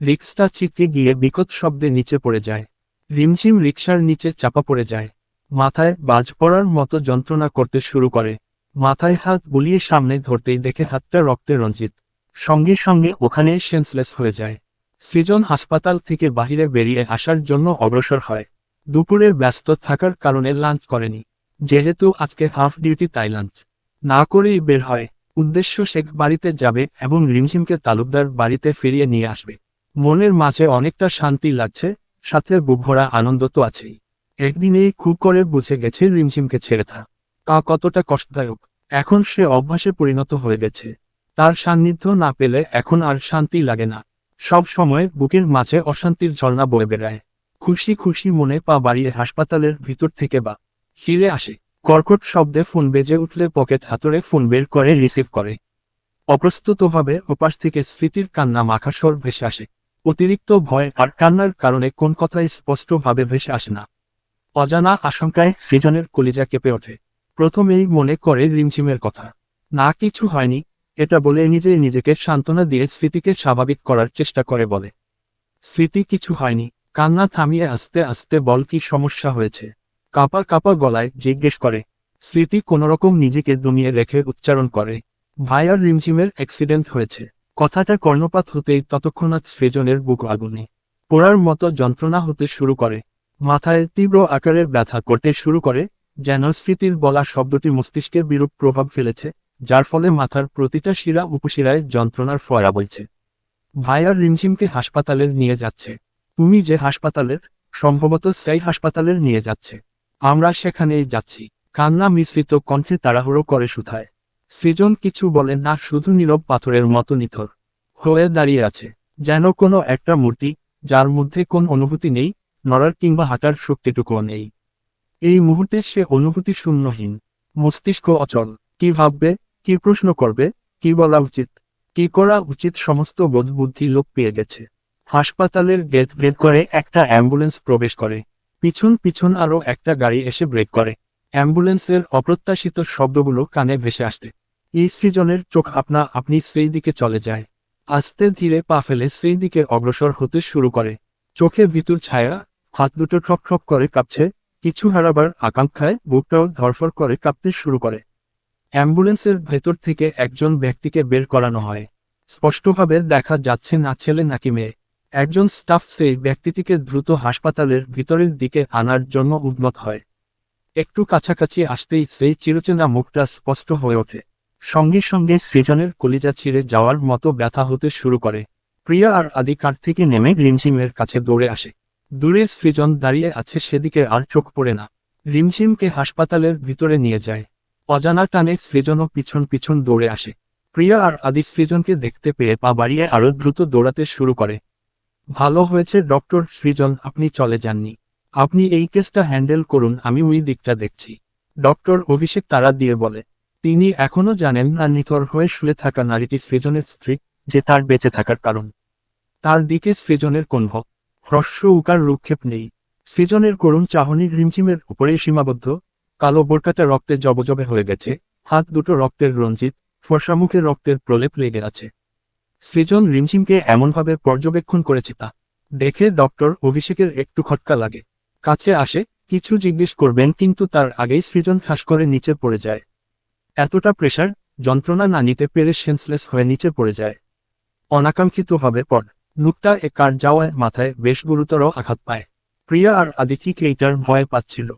রিক্সটা চিটকে গিয়ে বিকট শব্দে নিচে পড়ে যায়। রিমঝিম রিক্সার নিচে চাপা পড়ে যায়। মাথায় বাজ পড়ার মতো যন্ত্রণা করতে শুরু করে। মাথায় হাত বুলিয়ে সামনে ধরতেই দেখে হাতটা রক্তে রঞ্জিত। সঙ্গে সঙ্গে ওখানে সেন্সলেস হয়ে যায়। সৃজন হাসপাতাল থেকে বাহিরে বেরিয়ে আসার জন্য অগ্রসর হয়। দুপুরে ব্যস্ত থাকার কারণে লাঞ্চ করেনি। যেহেতু আজকে হাফ ডিউটি তাই লাঞ্চ না করেই বের হয়। উদ্দেশ্য শেখ বাড়িতে যাবে এবং রিমঝিমকে তালুকদার বাড়িতে ফিরিয়ে নিয়ে আসবে। মনের মাঝে অনেকটা শান্তি লাগছে, সাথে বুকভরা আনন্দ তো আছেই। একদিনেই খুব করে বুঝে গেছে রিমঝিমকে ছেড়ে থা। কা কতটা কষ্টদায়ক। এখন সে অভ্যাসে পরিণত হয়ে গেছে। তার সান্নিধ্য না পেলে এখন আর শান্তি লাগে না। সব সময় বুকের মাঝে অশান্তির ঝর্ণা বয়ে বেড়ায়। খুশি খুশি মনে পা বাড়িয়ে হাসপাতালের ভিতর থেকে বা ফিরে আসে। কর্কট শব্দে ফোন বেজে উঠলে পকেট হাতরে ফোন বের করে, রিসিভ করে। অপ্রস্তুতভাবে ওপাশ থেকে স্মৃতির কান্না মাখা স্বর ভেসে আসে। অতিরিক্ত ভয় আর কান্নার কারণে কোন কথাই স্পষ্টভাবে ভেসে আসে না। অজানা আশঙ্কায় সৃজনের কলিজা কেঁপে ওঠে। প্রথমেই মনে করে রিমঝিমের কথা। না, কিছু হয়নি। এটা বলে নিজে নিজেকে সান্ত্বনা দিয়ে স্মৃতিকে স্বাভাবিক করার চেষ্টা করে বলে। স্মৃতি কিছু হয়নি। কান্না থামিয়ে আস্তে আস্তে বল কি সমস্যা হয়েছে? কাপা কাপা গলায় জিজ্ঞেস করে। স্মৃতি কোনোরকম নিজেকে দমিয়ে রেখে উচ্চারণ করে। ভাইয়ার রিমঝিমের অ্যাক্সিডেন্ট হয়েছে। কথাটা কর্ণপাত হতেই ততক্ষণাৎ সৃজনের বুক আগুনে। পোড়ার মতো যন্ত্রণা হতে শুরু করে। মাথায় তীব্র আকারের ব্যথা করতে শুরু করে, যেন স্মৃতির বলা শব্দটি মস্তিষ্কের বিরূপ প্রভাব ফেলেছে, যার ফলে মাথার প্রতিটা শিরা উপশিরায় যন্ত্রণার ফোয়ারা বইছে। ভাইয়ার রিমঝিমকে হাসপাতালের নিয়ে যাচ্ছে। তুমি যে হাসপাতালের, সম্ভবত সেই হাসপাতালের নিয়ে যাচ্ছে। আমরা সেখানেই যাচ্ছি। কান্না মিশ্রিত কণ্ঠে তাড়াহুড়ো করে সুথায় সৃজন কিছু বলে না, শুধু নীরব পাথরের মতো নিথর হয়ে দাঁড়িয়ে আছে। যেন কোনো একটা মূর্তি, যার মধ্যে কোন অনুভূতি নেই, নড়ার কিংবা হাঁটার শক্তিটুকুও নেই। এই মুহূর্তে সে অনুভূতি শূন্যহীন, মস্তিষ্ক অচল। কি ভাববে, কি প্রশ্ন করবে, কি বলা উচিত, কি করা উচিত সমস্ত বোধ বুদ্ধি লোক পেয়ে গেছে। হাসপাতালের গেট ভেদ করে একটা অ্যাম্বুলেন্স প্রবেশ করে। পিছন পিছন আরও একটা গাড়ি এসে ব্রেক করে। অ্যাম্বুলেন্সের অপ্রত্যাশিত শব্দগুলো কানে ভেসে আসতে। এই সৃজনের চোখ আপনা আপনি সেই দিকে চলে যায়। আস্তে ধীরে পা ফেলে সেই দিকে অগ্রসর হতে শুরু করে। চোখে ভিতর ছায়া, হাত দুটো ঠক ঠক করে কাঁপছে, কিছু হারাবার আকাঙ্ক্ষায় বুকটাও ধরফর করে কাঁপতে শুরু করে। অ্যাম্বুলেন্সের ভেতর থেকে একজন ব্যক্তিকে বের করানো হয়। স্পষ্টভাবে দেখা যাচ্ছে না ছেলে নাকি মেয়ে। একজন স্টাফ সেই ব্যক্তিটিকে দ্রুত হাসপাতালের ভিতরের দিকে আনার জন্য উন্নত হয়। একটু কাছাকাছি আসতেই সেই চিরচেনা মুখটা স্পষ্ট হয়ে ওঠে। সঙ্গে সঙ্গে সৃজনের কলিজা ছিঁড়ে যাওয়ার মতো ব্যথা হতে শুরু করে। প্রিয়া আর আদি কাঠ থেকে নেমে রিমঝিমের কাছে দৌড়ে আসে। দূরে সৃজন দাঁড়িয়ে আছে, সেদিকে আর চোখ পড়ে না। রিমঝিমকে হাসপাতালের ভিতরে নিয়ে যায়। অজানা টানে সৃজনও পিছন পিছন দৌড়ে আসে। প্রিয়া আর আদি সৃজনকে দেখতে পেয়ে পা বাড়িয়ে আরও দ্রুত দৌড়াতে শুরু করে। ভালো হয়েছে, ডক্টর সৃজন, আপনি চলে যাননি। আপনি এই কেসটা হ্যান্ডেল করুন, আমি ওই দিকটা দেখছি। ডক্টর অভিষেক তারা দিয়ে বলে, তিনি এখনও জানেন না নিথর হয়ে শুয়ে থাকা নারীটি সৃজনের স্ত্রী, যে তার বেঁচে থাকার কারণ। তার দিকে সৃজনের কণ্ভ। হ্রস্ব উকার রুক্ষেপ নেই। সৃজনের করুণ চাহনি রিমঝিমের উপরেই সীমাবদ্ধ। কালো বোরকাটা রক্তে জবজবে হয়ে গেছে। হাত দুটো রক্তের রঞ্জিত। ফর্সা মুখে রক্তের প্রলেপ লেগে আছে। সৃজন রিমঝিমকে এমনভাবে পর্যবেক্ষণ করেছে তা। দেখে ডক্টর অভিষেকের একটু খটকা লাগে। কাছে আসে, কিছু জিজ্ঞেস করবেন কিন্তু তার আগেই সৃজন ঠাস করে নিচে পড়ে যায়। এতটা প্রেশার, যন্ত্রণা না নিতে পেরে সেন্সলেস হয়ে নিচে পড়ে যায়। অনাকাঙ্ক্ষিতভাবে পর নুকটা এ কার যাওয়ায় মাথায় বেশ গুরুতর আঘাত পায়। প্রিয়া আর আদিতি এইটার ভয় পাচ্ছিল।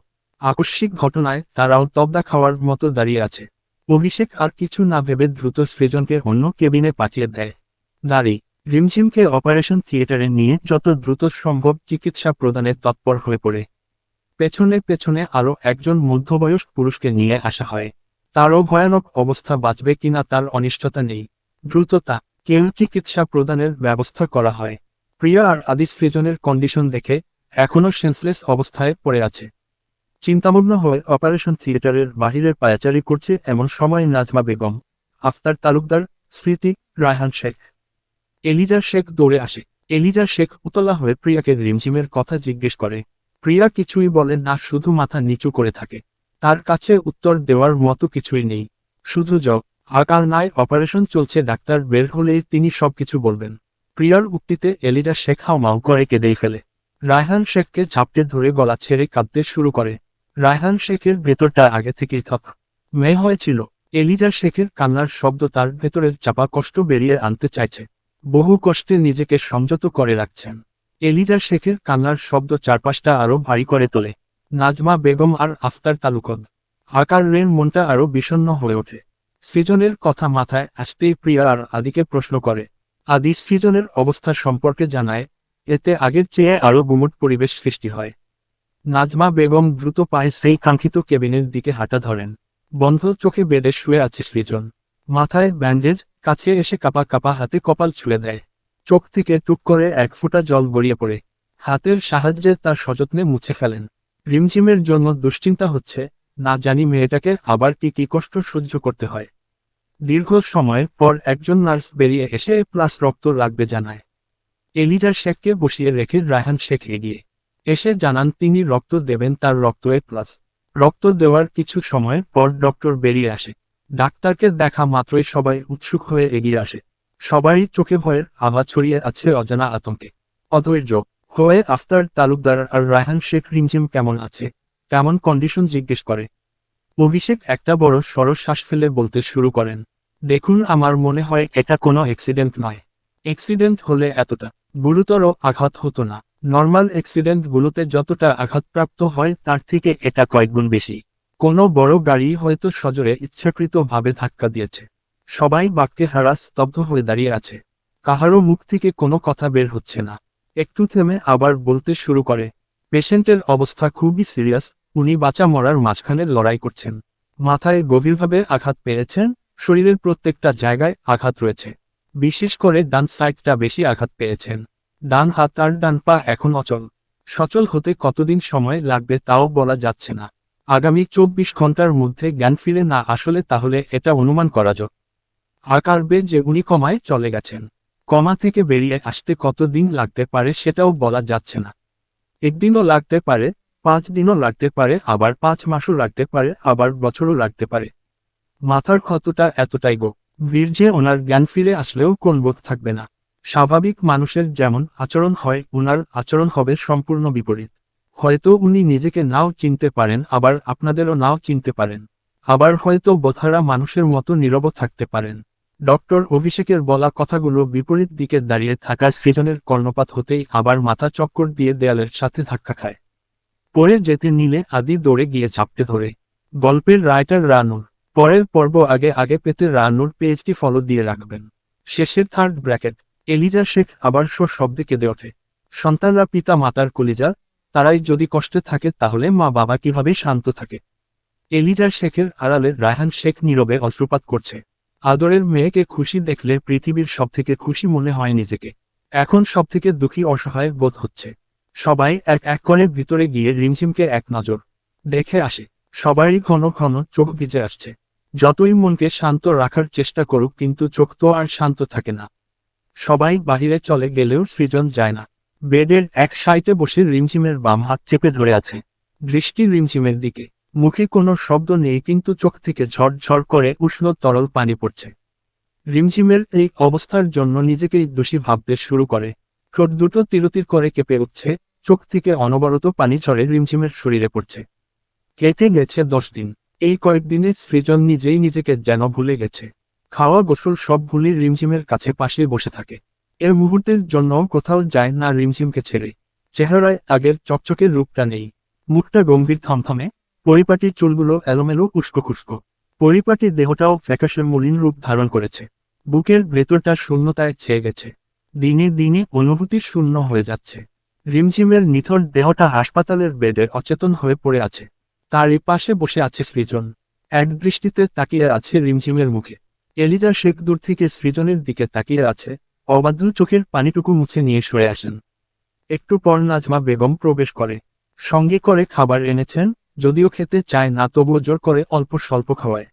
আকস্মিক ঘটনায় তারাও তবদা খাওয়ার মতো দাঁড়িয়ে আছে। অভিষেক আর কিছু না ভেবে দ্রুত সৃজনকে অন্য কেবিনে পাঠিয়ে দেয়। দাঁড়ি রিমঝিমকে অপারেশন থিয়েটারে নিয়ে যত দ্রুত সম্ভব চিকিৎসা প্রদানে তৎপর হয়ে পড়ে। পেছনে পেছনে আরও একজন মধ্যবয়স্ক পুরুষকে নিয়ে আসা হয়। তারও ভয়ানক অবস্থা বাঁচবে কিনা তার অনিষ্টতা নেই। দ্রুততা, কেউ চিকিৎসা প্রদানের ব্যবস্থা করা হয়। প্রিয়া আর আদি সৃজনের কন্ডিশন দেখে এখনও সেন্সলেস অবস্থায় পড়ে আছে। চিন্তামগ্ন হয়ে অপারেশন থিয়েটারের বাহিরের পায়াচারি করছে এমন সময় নাজমা বেগম, আফতার তালুকদার স্মৃতি রায়হান শেখ। এলিজা শেখ দৌড়ে আসে। এলিজা শেখ উতলা হয়ে প্রিয়াকে রিমঝিমের কথা জিজ্ঞেস করে। প্রিয়া কিছুই বলে না, শুধু মাথা নিচু করে থাকে। তার কাছে উত্তর দেওয়ার মতো কিছুই নেই। শুধু জগ। আকার নাই অপারেশন চলছে, ডাক্তার বের হলেই তিনি সবকিছু বলবেন। প্রিয়ার উক্তিতে এলিজা শেখ হাউমাউ করে কেঁদেই ফেলে। রায়হান শেখকে ঝাপটে ধরে গলা ছেড়ে কাঁদতে শুরু করে। রায়হান শেখের ভেতরটা আগে থেকেই থক। মেয়ে হয়েছিল। এলিজা শেখের কান্নার শব্দ তার ভেতরের চাপা কষ্ট বেরিয়ে আনতে চাইছে। বহু কষ্টে নিজেকে সংযত করে রাখছেন। এলিজা শেখের কান্নার শব্দ চারপাশটা আরও ভারী করে তোলে। নাজমা বেগম আর আফতার তালুকদ। আকার রেন মনটা আরও বিষণ্ণ হয়ে ওঠে। সৃজনের কথা মাথায় আসতেই প্রিয়া আর আদিকে প্রশ্ন করে। আদি সৃজনের অবস্থা সম্পর্কে জানায়, এতে আগের চেয়ে আরও গুমট পরিবেশ সৃষ্টি হয়। নাজমা বেগম দ্রুত পায়ে সেই কাঙ্ক্ষিত কেবিনের দিকে হাঁটা ধরেন। বন্ধ চোখে বেডে শুয়ে আছে সৃজন। মাথায় ব্যান্ডেজ কাছে এসে কাপা কাপা হাতে কপাল ছুঁয়ে দেয়। চোখ থেকে টুক করে এক ফোঁটা জল গড়িয়ে পড়ে। হাতের সাহায্যে তার সযত্নে মুছে ফেলেন। রিমঝিমের জন্য দুশ্চিন্তা হচ্ছে, না জানি মেয়েটাকে আবার কি কি কষ্ট সহ্য করতে হয়। দীর্ঘ সময়ের পর একজন নার্স বেরিয়ে এসে প্লাস রক্ত লাগবে জানায়। এলিজার শেখকে বসিয়ে রেখে রায়হান শেখ এগিয়ে। এসে জানান তিনি রক্ত দেবেন তার রক্ত এ প্লাস। রক্ত দেওয়ার কিছু সময় পর ডক্টর বেরিয়ে আসে। ডাক্তারকে দেখা মাত্রই সবাই উৎসুক হয়ে এগিয়ে আসে। সবারই চোখে ভয়ের আভা ছড়িয়ে আছে অজানা আতঙ্কে। অধৈর্য হয়ে আফতার তালুকদার আর রায়হান শেখ রিমঝিম কেমন আছে? কেমন কন্ডিশন জিজ্ঞেস করে? অভিষেক একটা বড় সরস শ্বাস ফেলে বলতে শুরু করেন, দেখুন, আমার মনে হয় এটা কোনো অ্যাক্সিডেন্ট নয়। অ্যাক্সিডেন্ট হলে এতটা গুরুতর আঘাত হতো না। নর্মাল অ্যাক্সিডেন্টগুলোতে যতটা আঘাতপ্রাপ্ত হয়, তার থেকে এটা কয়েকগুণ বেশি। কোনো বড় গাড়ি হয়তো সজোরে ইচ্ছাকৃতভাবে ধাক্কা দিয়েছে। সবাই বাক্যে হারা স্তব্ধ হয়ে দাঁড়িয়ে আছে। কাহারও মুখ থেকে কোনো কথা বের হচ্ছে না। একটু থেমে আবার বলতে শুরু করে, পেশেন্টের অবস্থা খুবই সিরিয়াস, উনি বাঁচা মরার মাঝখানে লড়াই করছেন। মাথায় গভীরভাবে আঘাত পেয়েছেন, শরীরের প্রত্যেকটা জায়গায় আঘাত রয়েছে। বিশেষ করে ডান সাইডটা বেশি আঘাত পেয়েছেন। ডান হাত আর ডান পা এখন অচল। সচল হতে কতদিন সময় লাগবে তাও বলা যাচ্ছে না। আগামী চব্বিশ ঘণ্টার মধ্যে জ্ঞান ফিরে না আসলে তাহলে এটা অনুমান করা যাক। আকারবে যে উনি কমায় চলে গেছেন। কমা থেকে বেরিয়ে আসতে কতদিন লাগতে পারে সেটাও বলা যাচ্ছে না। একদিনও লাগতে পারে, পাঁচ দিনও লাগতে পারে, আবার পাঁচ মাসও লাগতে পারে, আবার বছরও লাগতে পারে। মাথার ক্ষতটা এতটাই গো। বীর্যে ওনার জ্ঞান ফিরে আসলেও কোন বোধ থাকবে না। স্বাভাবিক মানুষের যেমন আচরণ হয় উনার আচরণ হবে সম্পূর্ণ বিপরীত। হয়তো উনি নিজেকে নাও চিনতে পারেন, আবার আপনাদেরও নাও চিনতে পারেন। আবার হয়তো বোধারা মানুষের মতো নীরব থাকতে পারেন। ডক্টর অভিষেকের বলা কথাগুলো বিপরীত দিকে দাঁড়িয়ে থাকা সৃজনের কর্ণপাত হতেই আবার মাথা চক্কর দিয়ে দেয়ালের সাথে ধাক্কা খায়। পরে যেতে নিলে আদি দৌড়ে গিয়ে ঝাপটে ধরে। গল্পের রাইটার রানুর। পরের পর্ব আগে আগে পেতে রানুর পেজটি ফলো দিয়ে রাখবেন। শেষের থার্ড ব্র্যাকেট এলিজা শেখ আবার সোর শব্দে কেঁদে ওঠে। সন্তানরা পিতা মাতার কলিজা তারাই যদি কষ্টে থাকে তাহলে মা বাবা কীভাবে শান্ত থাকে? এলিজা শেখের আড়ালে রায়হান শেখ নীরবে অশ্রুপাত করছে। আদরের মেয়েকে খুশি দেখলে পৃথিবীর সবথেকে খুশি মনে হয় নিজেকে। এখন সবথেকে দুঃখী অসহায় বোধ হচ্ছে। সবাই এক এক করে ভিতরে গিয়ে রিমঝিমকে এক নজর দেখে আসে। সবারই ঘন ঘন চোখ ভিজে আসছে। যতই মনকে শান্ত রাখার চেষ্টা করুক কিন্তু চোখ তো আর শান্ত থাকে না। সবাই বাহিরে চলে গেলেও সৃজন যায় না। বেডের এক সাইটে বসে রিমঝিমের বাম হাত চেপে ধরে আছে। দৃষ্টি রিমঝিমের দিকে। মুখে কোনো শব্দ নেই, কিন্তু চোখ থেকে ঝড় করে উষ্ণ তরল পানি পড়ছে। রিমঝিমের এই অবস্থার জন্য নিজেকেই দোষী ভাবতে শুরু করে। ঠোঁট দুটো তিরতির করে কেঁপে উঠছে। চোখ থেকে অনবরত পানি ঝরে রিমঝিমের শরীরে পড়ছে। কেটে গেছে দশ দিন। এই কয়েকদিনে সৃজন নিজেই নিজেকে যেন ভুলে গেছে। খাওয়া গোসল সব রিমঝিমের কাছে পাশে বসে থাকে। এর মুহূর্তের জন্য কোথাও যায় না রিমঝিমকে ছেড়ে। চেহারায় আগের চকচকের রূপটা নেই। মুখটা গম্ভীর থমথমে। পরিপাটির চুলগুলো এলোমেলো উস্কো খুস্কো পরিপাটির দেহটাও ফ্যাকাশে মলিন রূপ ধারণ করেছে। বুকের ভেতরটা শূন্যতায় ছেয়ে গেছে। দিনে দিনে অনুভূতি শূন্য হয়ে যাচ্ছে। রিমঝিমের নিথর দেহটা হাসপাতালের বেডে অচেতন হয়ে পড়ে আছে। তারই পাশে বসে আছে সৃজন। এক দৃষ্টিতে তাকিয়ে আছে রিমঝিমের মুখে। এলিজা শেখ দূর থেকে সৃজনের দিকে তাকিয়ে আছে। অবাধ্য চোখের পানিটুকু মুছে নিয়ে সরে আসেন। একটু পর নাজমা বেগম প্রবেশ করে। সঙ্গে করে খাবার এনেছেন, যদিও খেতে চায় না, তবুও জোর করে অল্প স্বল্প খাওয়ায়।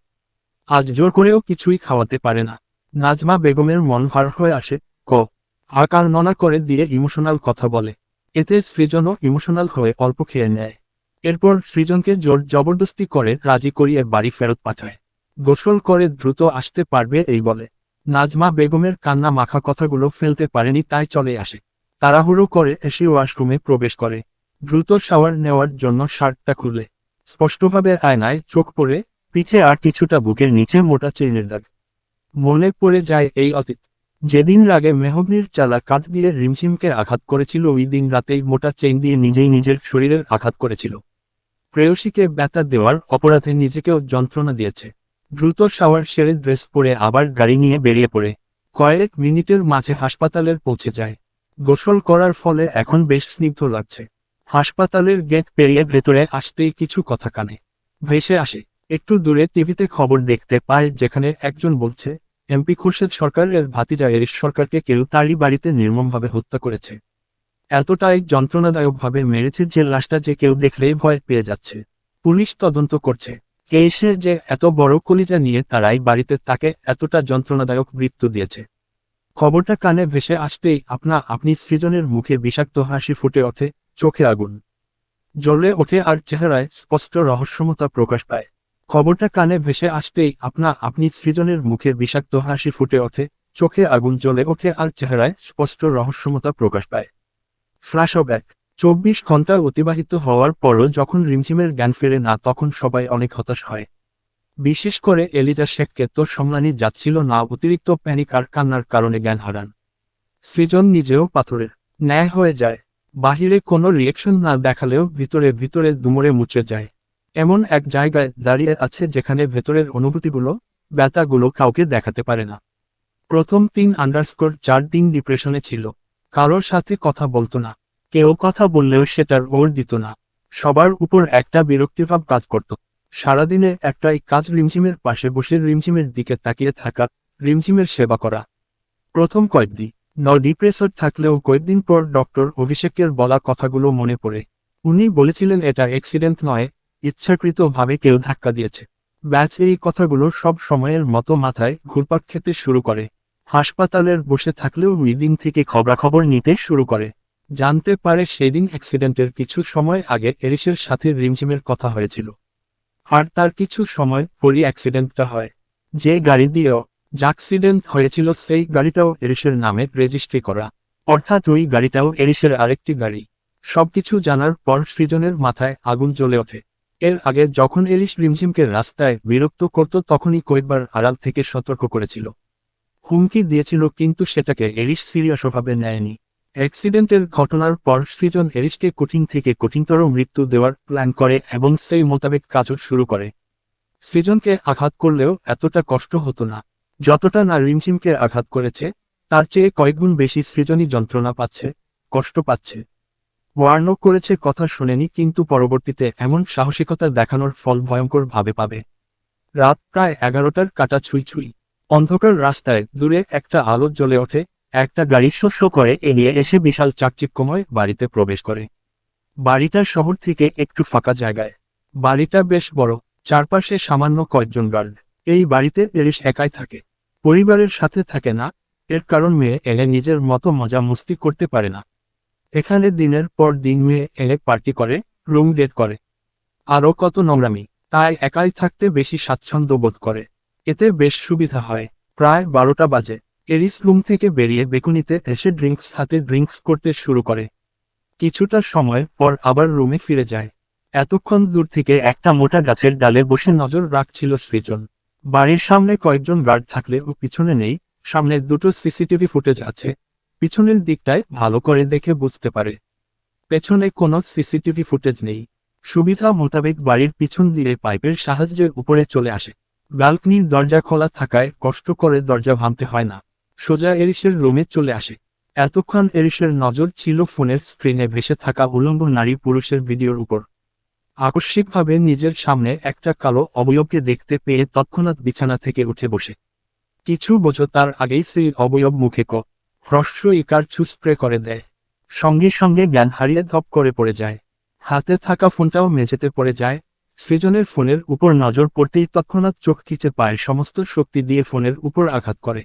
আজ জোর করেও কিছুই খাওয়াতে পারে না। নাজমা বেগমের মন ভার হয়ে আসে, ক। আকার ননা করে দিয়ে ইমোশনাল কথা বলে। এতে সৃজনও ইমোশনাল হয়ে অল্প খেয়ে নেয়। এরপর সৃজনকে জোর জবরদস্তি করে রাজি করিয়ে বাড়ি ফেরত পাঠায়। গোসল করে দ্রুত আসতে পারবে এই বলে। নাজমা বেগমের কান্না মাখা কথাগুলো ফেলতে পারেনি, তাই চলে আসে। তাড়াহুড়ো করে এসে ওয়াশরুমে প্রবেশ করে। দ্রুত শাওয়ার নেওয়ার জন্য শার্টটা খুলে। স্পষ্টভাবে আয়নায় চোখ পড়ে, পিঠে আর কিছুটা বুকের নিচে মোটা চেইনের দাগ। মনে পড়ে যায় এই অতীত। যেদিন রাগে মেহগনির চালা কাঠ দিয়ে রিমঝিমকে আঘাত করেছিল, ওই দিন রাতেই মোটা চেইন দিয়ে নিজেই নিজের শরীরের আঘাত করেছিল। প্রেয়সীকে ব্যথা দেওয়ার অপরাধে নিজেকেও যন্ত্রণা দিয়েছে। দ্রুত শাওয়ার সেরে ড্রেস পরে আবার গাড়ি নিয়ে বেরিয়ে পড়ে। কয়েক মিনিটের মাঝে হাসপাতালের পৌঁছে যায়। গোসল করার ফলে এখন বেশ স্নিগ্ধ লাগছে। হাসপাতালের গেট পেরিয়ে ভেতরে আসতেই কিছু কথা কানে। ভেসে আসে। একটু দূরে টিভিতে খবর দেখতে পায় যেখানে একজন বলছে, এমপি খুরশেদ সরকারের ভাতিজা এরিস সরকারকে কেউ তারই বাড়িতে নির্মমভাবে হত্যা করেছে। এতটাই যন্ত্রণাদায়কভাবে মেরেছে যে লাশটা যে কেউ দেখলেই ভয় পেয়ে যাচ্ছে। পুলিশ তদন্ত করছে। কেসে যে এত বড় কলিজা নিয়ে তারাই বাড়িতে তাকে এতটা যন্ত্রণাদায়ক মৃত্যু দিয়েছে। খবরটা কানে ভেসে আসতেই আপনা আপনি সৃজনের মুখে বিষাক্ত হাসি ফুটে ওঠে চোখে আগুন। জ্বলে ওঠে আর চেহারায় স্পষ্ট রহস্যমতা প্রকাশ পায়। খবরটা কানে ভেসে আসতেই আপনা আপনি সৃজনের মুখে বিষাক্ত হাসি ফুটে ওঠে চোখে আগুন জ্বলে ওঠে আর চেহারায় স্পষ্ট রহস্যমতা প্রকাশ পায়। ফ্ল্যাশ ফ্ল্যাশব্যাক চব্বিশ ঘণ্টা অতিবাহিত হওয়ার পরও যখন রিমঝিমের জ্ঞান ফেরে না, তখন সবাই অনেক হতাশ হয়। বিশেষ করে এলিজা শেখকে তো সম্মানি যাচ্ছিল না, অতিরিক্ত প্যানিক আর কান্নার কারণে জ্ঞান হারান। সৃজন নিজেও পাথরের ন্যায় হয়ে যায়। বাহিরে কোনো রিয়েকশন না দেখালেও ভিতরে ভিতরে দুমরে মুচড়ে যায়। এমন এক জায়গায় দাঁড়িয়ে আছে যেখানে ভেতরের অনুভূতিগুলো, ব্যথাগুলো কাউকে দেখাতে পারে না। প্রথম তিন আন্ডারস্কোর চার দিন ডিপ্রেশনে ছিল। কারোর সাথে কথা বলতো না। কেউ কথা বললেও সেটার ওর দিত না। সবার উপর একটা বিরক্তিভাব কাজ করত। সারাদিনে একটাই কাজ রিমঝিমের পাশে বসে রিমঝিমের দিকে তাকিয়ে থাকা, রিমঝিমের সেবা করা। প্রথম কয়েকদিন ন ডিপ্রেসর থাকলেও কয়েকদিন পর ডক্টর অভিষেকের বলা কথাগুলো মনে পড়ে। উনি বলেছিলেন, এটা অ্যাক্সিডেন্ট নয়, ইচ্ছাকৃতভাবে কেউ ধাক্কা দিয়েছে। ব্যাচ এই কথাগুলো সব সময়ের মতো মাথায় ঘুরপাক খেতে শুরু করে। হাসপাতালের বসে থাকলেও ওই দিন থেকে খবরাখবর নিতে শুরু করে। জানতে পারে সেদিন অ্যাক্সিডেন্টের কিছু সময় আগে এরিসের সাথে রিমঝিমের কথা হয়েছিল। আর তার কিছু সময় পরই অ্যাক্সিডেন্টটা হয়। যে গাড়ি দিয়েও অ্যাক্সিডেন্ট হয়েছিল সেই গাড়িটাও এরিসের নামে রেজিস্ট্রি করা। অর্থাৎ ওই গাড়িটাও এরিসের আরেকটি গাড়ি। সবকিছু জানার পর সৃজনের মাথায় আগুন জ্বলে ওঠে। এর আগে যখন এরিস রিমঝিমকে রাস্তায় বিরক্ত করত তখনই কয়েকবার আড়াল থেকে সতর্ক করেছিল। হুমকি দিয়েছিল কিন্তু সেটাকে এরিস সিরিয়াসভাবে নেয়নি। অ্যাক্সিডেন্টের ঘটনার পর সৃজন এরিসকে কঠিন থেকে কঠিনতর মৃত্যু দেওয়ার প্ল্যান করে এবং সেই মোতাবেক কাজও শুরু করে। সৃজনকে আঘাত করলেও এতটা কষ্ট হতো না। যতটা না রিমঝিমকে আঘাত করেছে, তার চেয়ে কয়েকগুণ বেশি সৃজনই যন্ত্রণা পাচ্ছে, কষ্ট পাচ্ছে। ওয়ার্ণ করেছে কথা শোনেনি, কিন্তু পরবর্তীতে এমন সাহসিকতা দেখানোর ফল ভয়ঙ্কর ভাবে পাবে। রাত প্রায় এগারোটার কাটা ছুঁই ছুঁই। অন্ধকার রাস্তায় দূরে একটা আলো জ্বলে ওঠে একটা গাড়ি শস্য করে এগিয়ে এসে বিশাল চাকচিক্যময় বাড়িতে প্রবেশ করে। বাড়িটা শহর থেকে একটু ফাঁকা জায়গায়। বাড়িটা বেশ বড়, চারপাশে সামান্য কয়েকজন গার্ড। এই বাড়িতে এরিস একাই থাকে। পরিবারের সাথে থাকে না, এর কারণ মেয়ে এলে নিজের মতো মজা মস্তি করতে পারে না। এখানে দিনের পর দিন মেয়ে এলে পার্টি করে, রুম ডেট করে। আরও কত নোংরামি, তাই একাই থাকতে বেশি স্বাচ্ছন্দ্য বোধ করে। এতে বেশ সুবিধা হয়, প্রায় বারোটা বাজে। এরিস রুম থেকে বেরিয়ে বেকুনিতে এসে ড্রিঙ্কস হাতে ড্রিঙ্কস করতে শুরু করে। কিছুটা সময় পর আবার রুমে ফিরে যায়। এতক্ষণ দূর থেকে একটা মোটা গাছের ডালে বসে নজর রাখছিল সৃজন। বাড়ির সামনে কয়েকজন গার্ড থাকলে ও পিছনে নেই, সামনে দুটো সিসিটিভি ফুটেজ আছে। পিছনের দিকটায় ভালো করে দেখে বুঝতে পারে। পেছনে কোনো সিসিটিভি ফুটেজ নেই। সুবিধা মোতাবেক বাড়ির পিছন দিয়ে পাইপের সাহায্যে উপরে চলে আসে। ব্যালকনির দরজা খোলা থাকায় কষ্ট করে দরজা ভাঙতে হয় না। সোজা এরিসের রুমে চলে আসে। এতক্ষণ এরিসের নজর ছিল ফোনের স্ক্রিনে ভেসে থাকা উলম্ব নারী পুরুষের ভিডিওর উপর। আকস্মিকভাবে নিজের সামনে একটা কালো অবয়বকে দেখতে পেয়ে তৎক্ষণাৎ বিছানা থেকে উঠে বসে। কিছু বছর তার আগেই সেই অবয়ব মুখে ক, হ্রস্ব ইকার ছু স্প্রে করে দেয়। সঙ্গে সঙ্গে জ্ঞান হারিয়ে ধপ করে পড়ে যায়। হাতে থাকা ফোনটাও মেঝেতে পড়ে যায়। সৃজনের ফোনের উপর নজর পড়তেই তৎক্ষণাৎ চোখ খিচে পায় সমস্ত শক্তি দিয়ে ফোনের উপর আঘাত করে।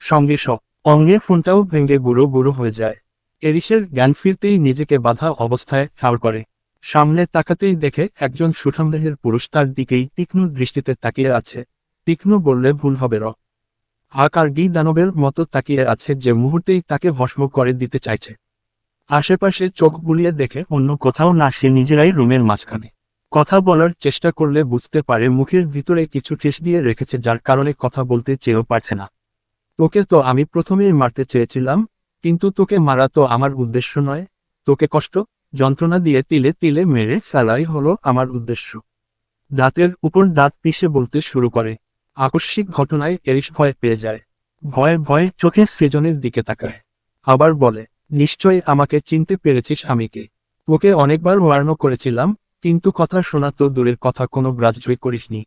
সঙ্গে সব। অঙ্গে ফোনটাও ভেঙে গুঁড়ো গুঁড়ো হয়ে যায়। এরিসের জ্ঞান ফিরতেই নিজেকে বাধা অবস্থায় ঠাউর করে। সামনে তাকাতেই দেখে একজন সুঠামদেহের পুরুষ তার দিকেই তীক্ষ্ণ দৃষ্টিতে তাকিয়ে আছে। তীক্ষ্ণ বললে ভুল হবে র। আকার গি দানবের মতো তাকিয়ে আছে যে মুহূর্তেই তাকে ভস্ম করে দিতে চাইছে। আশেপাশে চোখ বুলিয়ে দেখে অন্য কোথাও না, সে নিজেরাই রুমের মাঝখানে। কথা বলার চেষ্টা করলে বুঝতে পারে মুখের ভিতরে কিছু ঠেস দিয়ে রেখেছে যার কারণে কথা বলতে চেয়েও পারছে না। তোকে তো আমি প্রথমেই মারতে চেয়েছিলাম, কিন্তু তোকে মারা তো আমার উদ্দেশ্য নয়, তোকে কষ্ট, যন্ত্রণা দিয়ে তিলে তিলে মেরে ফেলাই হলো আমার উদ্দেশ্য। দাঁতের উপর দাঁত পিষে বলতে শুরু করে। আকস্মিক ঘটনায় এরিস ভয় পেয়ে যায়। ভয়ে ভয়ে চোখে সৃজনের দিকে তাকায়। আবার বলে, নিশ্চয়ই আমাকে চিনতে পেরেছিস আমিকে। তোকে অনেকবার ওয়ার্ণ করেছিলাম, কিন্তু কথা শোনা তো দূরের কথা কোনো গ্রাহ্যই করিসনি।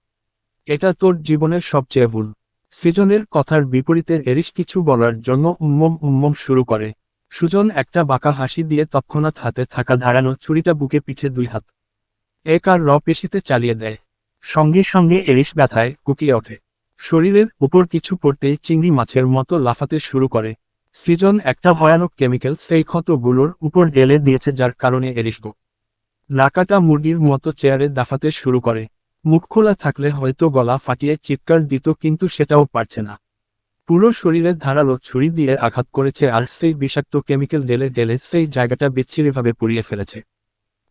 এটা তোর জীবনের সবচেয়ে ভুল। সৃজনের কথার বিপরীতে এরিস কিছু বলার জন্য উম্মম উম্মম শুরু করে। সুজন একটা বাঁকা হাসি দিয়ে তৎক্ষণাৎ হাতে থাকা ধারানো ছুরিটা বুকে পিঠে দুই হাত। এক আর র পেশিতে চালিয়ে দেয়। সঙ্গে সঙ্গে এরিস ব্যথায় কুকিয়ে ওঠে। শরীরের উপর কিছু পড়তেই চিংড়ি মাছের মতো লাফাতে শুরু করে। সৃজন একটা ভয়ানক কেমিক্যাল সেই ক্ষতগুলোর উপর ঢেলে দিয়েছে যার কারণে এরিসগো লাকাটা মুরগির মতো চেয়ারে দাফাতে শুরু করে। মুখ খোলা থাকলে হয়তো গলা ফাটিয়ে চিৎকার দিত কিন্তু সেটাও পারছে না। পুরো শরীরে ধারালো ছুরি দিয়ে আঘাত করেছে আর সেই বিষাক্ত কেমিক্যাল ঢেলে ঢেলে সেই জায়গাটা বিচ্ছিরিভাবে পুড়িয়ে ফেলেছে।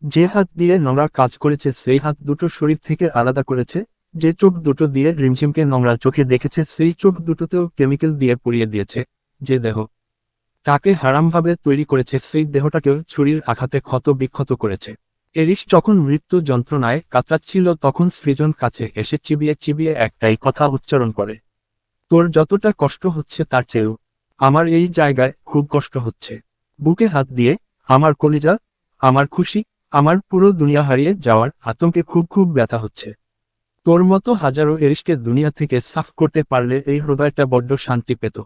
যে হাত দিয়ে নোংরা কাজ করেছে সেই হাত দুটো শরীর থেকে আলাদা করেছে, যে চোখ দুটো দিয়ে রিমঝিমকে নোংরা চোখে দেখেছে সেই চোখ দুটোতেও কেমিক্যাল দিয়ে পুড়িয়ে দিয়েছে, যে দেহ। তাকে হারামভাবে তৈরি করেছে সেই দেহটাকেও ছুরির আঘাতে ক্ষত বিক্ষত করেছে। এরিস যখন মৃত্যু যন্ত্রণায় কাতরাচ্ছিল তখন সৃজন কাছে এসে চিবিয়ে চিবিয়ে একটাই কথা উচ্চারণ করে। তোর যতটা কষ্ট হচ্ছে তার চেয়েও, আমার এই জায়গায় খুব কষ্ট হচ্ছে। বুকে হাত দিয়ে, আমার কলিজা, আমার খুশি, আমার পুরো দুনিয়া হারিয়ে যাওয়ার আতঙ্কে খুব খুব ব্যথা হচ্ছে। তোর মতো হাজারো এরিসকে দুনিয়া থেকে সাফ করতে পারলে এই হৃদয়টা বড্ড শান্তি পেত।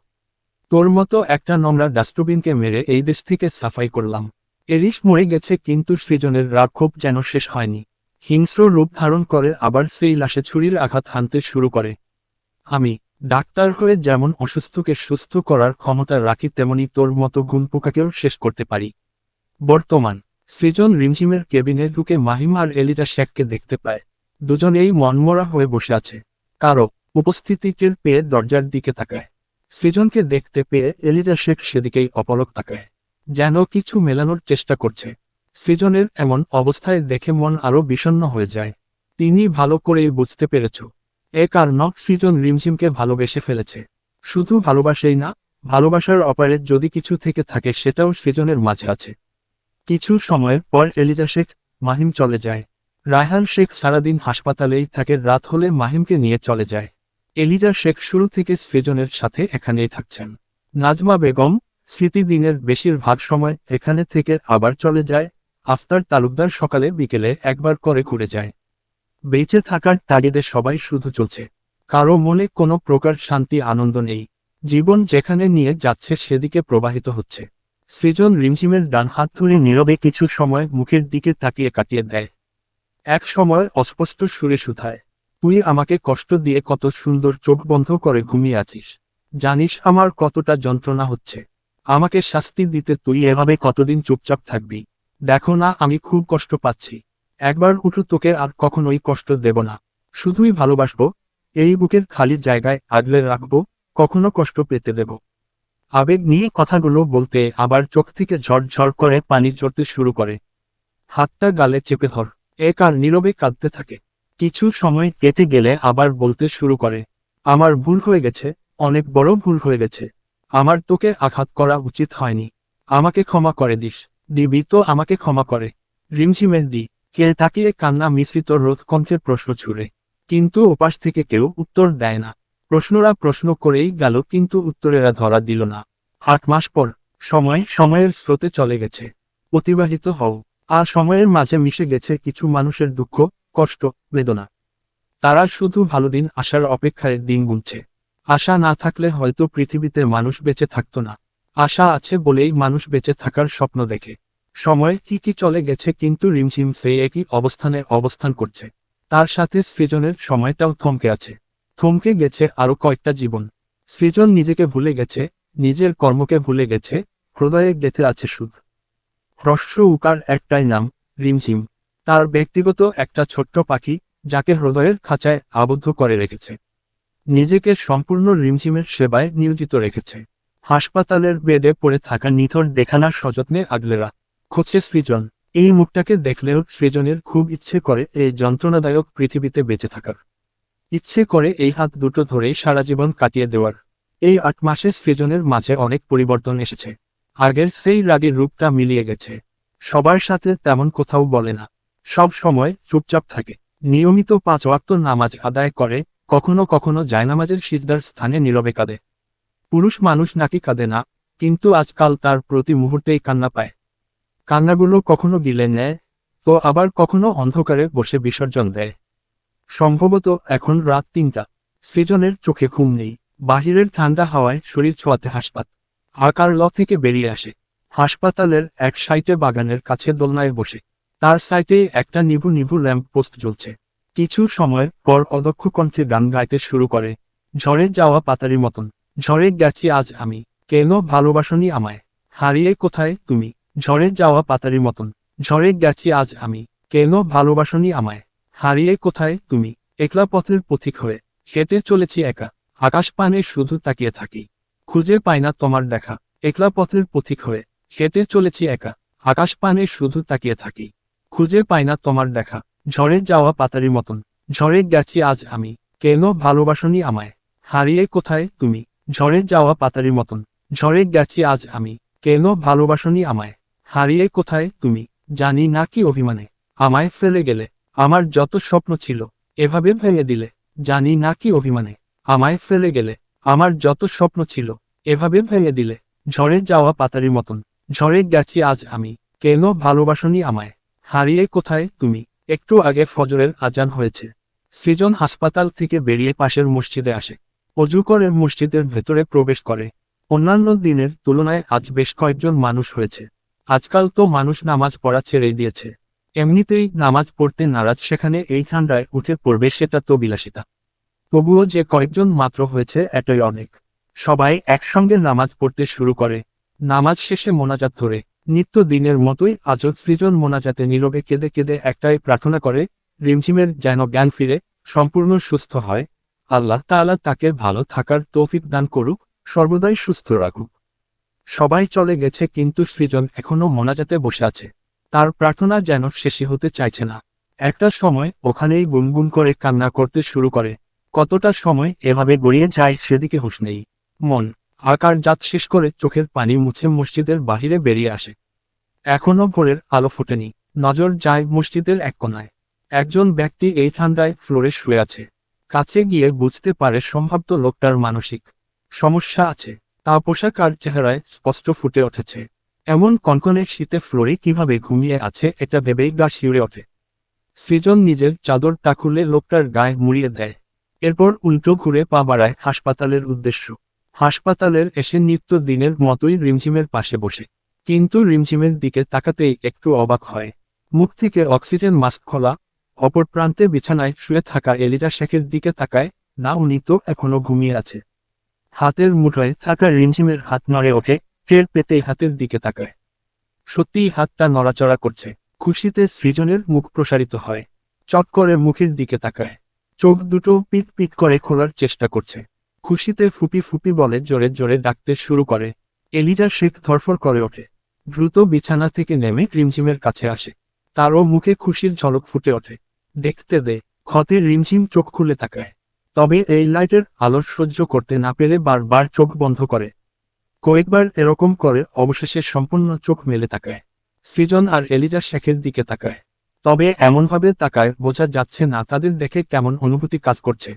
তোর মতো একটা নোংরা ডাস্টবিনকে মেরে এই দেশ থেকে সাফাই করলাম। এরিস মরে গেছে কিন্তু সৃজনের রাগ ক্ষোভ যেন শেষ হয়নি। হিংস্র রূপ ধারণ করে আবার সেই লাশে ছুরির আঘাত হানতে শুরু করে। আমি, ডাক্তার হয়ে যেমন অসুস্থকে সুস্থ করার ক্ষমতা রাখি, তেমনি তোর মতো গুণ পোকাকেও শেষ করতে পারি। বর্তমান, সৃজন রিমঝিমের কেবিনে ঢুকে মাহিম আর এলিজা শেখকে দেখতে পায়। দুজনেই মনমরা হয়ে বসে আছে। কারও উপস্থিতিটির পেয়ে দরজার দিকে তাকায়। সৃজনকে দেখতে পেয়ে এলিজা শেখ সেদিকেই অপলক তাকায়। যেন কিছু মেলানোর চেষ্টা করছে। সৃজনের এমন অবস্থায় দেখে মন আরও বিষণ্ণ হয়ে যায়। তিনি ভালো করেই বুঝতে পেরেছ। এ কারণ সৃজন রিমঝিমকে ভালোবেসে ফেলেছে। শুধু ভালোবাসেই না, ভালোবাসার অপারে যদি কিছু থেকে থাকে সেটাও সৃজনের মাঝে আছে। কিছু সময়ের পর এলিজা শেখ মাহিম চলে যায়। রায়হান শেখ সারাদিন হাসপাতালেই থাকে, রাত হলে মাহিমকে নিয়ে চলে যায়। এলিজা শেখ শুরু থেকে সৃজনের সাথে এখানেই থাকছেন। নাজমা বেগম স্মৃতিদিনের বেশিরভাগ সময় এখানে থেকে আবার চলে যায়। আফতার তালুকদার সকালে বিকেলে একবার করে ঘুরে যায়। বেঁচে থাকার তাগিদে সবাই শুধু চলছে। কারও মনে কোনো প্রকার শান্তি, আনন্দ নেই। জীবন যেখানে নিয়ে যাচ্ছে সেদিকে প্রবাহিত হচ্ছে। সৃজন রিমঝিমের ডান হাত ধরে নীরবে কিছু সময় মুখের দিকে তাকিয়ে কাটিয়ে দেয়। এক সময় অস্পষ্ট সুরে শুধায়, তুই আমাকে কষ্ট দিয়ে কত সুন্দর চোখ বন্ধ করে ঘুমিয়ে আছিস। জানিস আমার কতটা যন্ত্রণা হচ্ছে। আমাকে শাস্তি দিতে তুই এভাবে কতদিন চুপচাপ থাকবি? দেখো না, আমি খুব কষ্ট পাচ্ছি। একবার উঠু, তোকে আর কখনোই কষ্ট দেব না। শুধুই ভালোবাসবো, এই বুকের খালি জায়গায় আগলে রাখব, কখনো কষ্ট পেতে দেব। আবেগ নিয়ে কথাগুলো বলতে আবার চোখ থেকে ঝরঝর করে পানি চড়তে শুরু করে। হাতটা গালে চেপে ধর এক আর নীরবে কাঁদতে থাকে। কিছু সময় কেটে গেলে আবার বলতে শুরু করে, আমার ভুল হয়ে গেছে, অনেক বড় ভুল হয়ে গেছে। আমার তোকে আঘাত করা উচিত হয়নি। আমাকে ক্ষমা করে দিস। দিবি তো আমাকে ক্ষমা করে। রিমঝিমের দি। কে তাকিয়ে কান্না মিশ্রিত রোধ কণ্ঠের প্রশ্ন ছুড়ে। কিন্তু ওপাশ থেকে কেউ উত্তর দেয় না। প্রশ্নরা প্রশ্ন করেই গেল, কিন্তু উত্তরেরা ধরা দিল না। আট মাস পর, সময় সময়ের স্রোতে চলে গেছে। অতিবাহিত হও। আর সময়ের মাঝে মিশে গেছে কিছু মানুষের দুঃখ, কষ্ট, বেদনা। তারা শুধু ভালো দিন আসার অপেক্ষায় দিন গুনছে। আশা না থাকলে হয়তো পৃথিবীতে মানুষ বেঁচে থাকতো না। আশা আছে বলেই মানুষ বেঁচে থাকার স্বপ্ন দেখে। সময় কি কি চলে গেছে কিন্তু রিমঝিম সেই একই অবস্থানে অবস্থান করছে। তার সাথে সৃজনের সময়টাও থমকে আছে। থমকে গেছে আরও কয়েকটা জীবন। সৃজন নিজেকে ভুলে গেছে, নিজের কর্মকে ভুলে গেছে, হৃদয়ে গেঁথে আছে সুদ হ্রস্ব উকার একটাই নাম, রিমঝিম। তার ব্যক্তিগত একটা ছোট্ট পাখি, যাকে হৃদয়ের খাঁচায় আবদ্ধ করে রেখেছে। নিজেকে সম্পূর্ণ রিমঝিমের সেবায় নিয়োজিত রেখেছে। হাসপাতালের বেডে পড়ে থাকা নিথর দেখানা সযত্নে আগলেরা খুঁজছে সৃজন। এই মুখটাকে দেখলেও সৃজনের খুব ইচ্ছে করে এই যন্ত্রণাদায়ক পৃথিবীতে বেঁচে থাকার। ইচ্ছে করে এই হাত দুটো ধরেই সারা জীবন কাটিয়ে দেওয়ার। এই আট মাসে সৃজনের মাঝে অনেক পরিবর্তন এসেছে। আগের সেই রাগের রূপটা মিলিয়ে গেছে। সবার সাথে তেমন কোথাও বলে না। সব সময় চুপচাপ থাকে। নিয়মিত পাঁচ ওয়াক্ত নামাজ আদায় করে কখনো কখনো জায়নামাজের সিজদার স্থানে নীরবে কাঁদে। পুরুষ মানুষ নাকি কাঁদে না, কিন্তু আজকাল তার প্রতি মুহূর্তেই কান্না পায়। কান্নাগুলো কখনো গিলে নেয়, তো আবার কখনো অন্ধকারে বসে বিসর্জন দেয়। সম্ভবত এখন রাত তিনটা, সৃজনের চোখে ঘুম নেই, বাহিরের ঠান্ডা হাওয়ায় শরীর ছোঁয়াতে হাসপাত। আকার ল থেকে বেরিয়ে আসে, হাসপাতালের এক সাইটে বাগানের কাছে দোলনায় বসে। তার সাইটে একটা নিভু নিভু ল্যাম্প পোস্ট জ্বলছে। কিছু সময় পর অদক্ষ কণ্ঠে গান গাইতে শুরু করে। ঝড়ে যাওয়া পাতারি মতন। ঝড়ে গেছি আজ আমি। কেন ভালোবাসনি আমায়? হারিয়ে কোথায় তুমি? ঝড়ে যাওয়া পাতারি মতন। ঝড়ে গেছি আজ আমি। কেন ভালোবাসনি আমায়? হারিয়ে কোথায় তুমি? একলা পথের পথিক হয়ে। হেঁটে চলেছি একা। আকাশ পানে শুধু তাকিয়ে থাকি। খুঁজে পাই না তোমার দেখা। একলা পথের পথিক হয়ে। হেঁটে চলেছি একা। আকাশ পানে শুধু তাকিয়ে থাকি। খুঁজে পাই না তোমার দেখা। ঝড়ে যাওয়া পাতারি মতন। ঝড়ে গেছি আজ আমি। কেন ভালোবাসনি আমায়? হারিয়ে কোথায় তুমি? ঝড়ে যাওয়া পাতারি মতন। ঝড়ে গেছি আজ আমি। কেন ভালোবাসনি আমায়? হারিয়ে কোথায় তুমি? জানি না কি অভিমানে। আমায় ফেলে গেলে। আমার যত স্বপ্ন ছিল, এভাবে ভেঙে দিলে। জানি না কি অভিমানে। আমায় ফেলে গেলে। আমার যত স্বপ্ন ছিল, এভাবে ভেঙে দিলে। ঝড়ে যাওয়া পাতারি মতন। ঝড়ে গেছি আজ আমি। কেন ভালোবাসনি আমায়? হারিয়ে কোথায় তুমি? একটু আগে ফজরের আজান হয়েছে। সৃজন হাসপাতাল থেকে বেরিয়ে পাশের মসজিদে আসে। অজু করে মসজিদের ভেতরে প্রবেশ করে। অন্যান্য দিনের তুলনায় আজ বেশ কয়েকজন মানুষ হয়েছে। আজকাল তো মানুষ নামাজ পড়া ছেড়ে দিয়েছে। এমনিতেই নামাজ পড়তে নারাজ সেখানে এই ঠান্ডায় উঠে পড়বে সেটা তো বিলাসিতা। তবুও যে কয়েকজন মাত্র হয়েছে এটাই অনেক। সবাই একসঙ্গে নামাজ পড়তে শুরু করে। নামাজ শেষে মোনাজাত ধরে। নিত্য দিনের মতোই আজও সৃজন মোনাজাতে নীরবে কেঁদে কেঁদে একটাই প্রার্থনা করে, রিমঝিমের যেন জ্ঞান ফিরে, সম্পূর্ণ সুস্থ হয়। আল্লাহ তাআলা তাকে ভালো থাকার তৌফিক দান করুক, সর্বদাই সুস্থ রাখুক। সবাই চলে গেছে কিন্তু সৃজন এখনও মোনাজাতে বসে আছে। তার প্রার্থনা যেন শেষই হতে চাইছে না। একটা সময় ওখানেই গুনগুন করে কান্না করতে শুরু করে। কতটা সময় এভাবে গড়িয়ে যায় সেদিকে হুশ নেই। মন আকার জাত শেষ করে চোখের পানি মুছে মসজিদের বাহিরে বেরিয়ে আসে। এখনও ভোরের আলো ফোটেনি। নজর যায় মসজিদের এক কোনায়। একজন ব্যক্তি এই ঠান্ডায় ফ্লোরে শুয়ে আছে। কাছে গিয়ে বুঝতে পারে সম্ভাব্য লোকটার মানসিক সমস্যা আছে। তা পোশাক আর চেহারায় স্পষ্ট ফুটে উঠেছে। এমন কনকনে শীতে ফ্লোরে কীভাবে ঘুমিয়ে আছে এটা ভেবেই গা শিউরে ওঠে। সৃজন নিজের চাদরটা খুলে লোকটার গায়ে মুড়িয়ে দেয়। এরপর উল্টো ঘুরে পা বাড়ায় হাসপাতালের উদ্দেশ্য। হাসপাতালের এসে নিত্য দিনের মতোই রিমঝিমের পাশে বসে। কিন্তু রিমঝিমের দিকে তাকাতেই একটু অবাক হয়। মুখ থেকে অক্সিজেন মাস্ক খোলা, অপর প্রান্তে বিছানায় শুয়ে থাকা এলিজা শেখের দিকে তাকায়, না, উনি তো এখনও ঘুমিয়ে আছে। হাতের মুঠোয় থাকা রিমঝিমের হাত নড়ে ওঠে, টের পেতেই হাতের দিকে তাকায়। সত্যিই হাতটা নড়াচড়া করছে। খুশিতে সৃজনের মুখ প্রসারিত হয়। চট করে মুখের দিকে তাকায়। চোখ দুটো পিট পিট করে খোলার চেষ্টা করছে। খুশিতে ফুপি ফুপি বলে জোরে জোরে ডাকতে শুরু করে। এলিজা শেখ ধরফর করে ওঠে। দ্রুত বিছানা থেকে নেমে রিমঝিমের কাছে আসে। তারও মুখে খুশির ঝলক ফুটে ওঠে। দেখতে দে ক্ষতে রিমঝিম চোখ খুলে তাকায়। তবে এই লাইটের আলোর সহ্য করতে না পেরে বারবার চোখ বন্ধ করে। কয়েকবার এরকম করে অবশেষে সম্পূর্ণ চোখ মেলে তাকায়। সৃজন আর এলিজা শেখের দিকে তাকায়। তবে এমনভাবে তাকায় বোঝা যাচ্ছে না তাদের দেখে কেমন অনুভূতি কাজ করছে।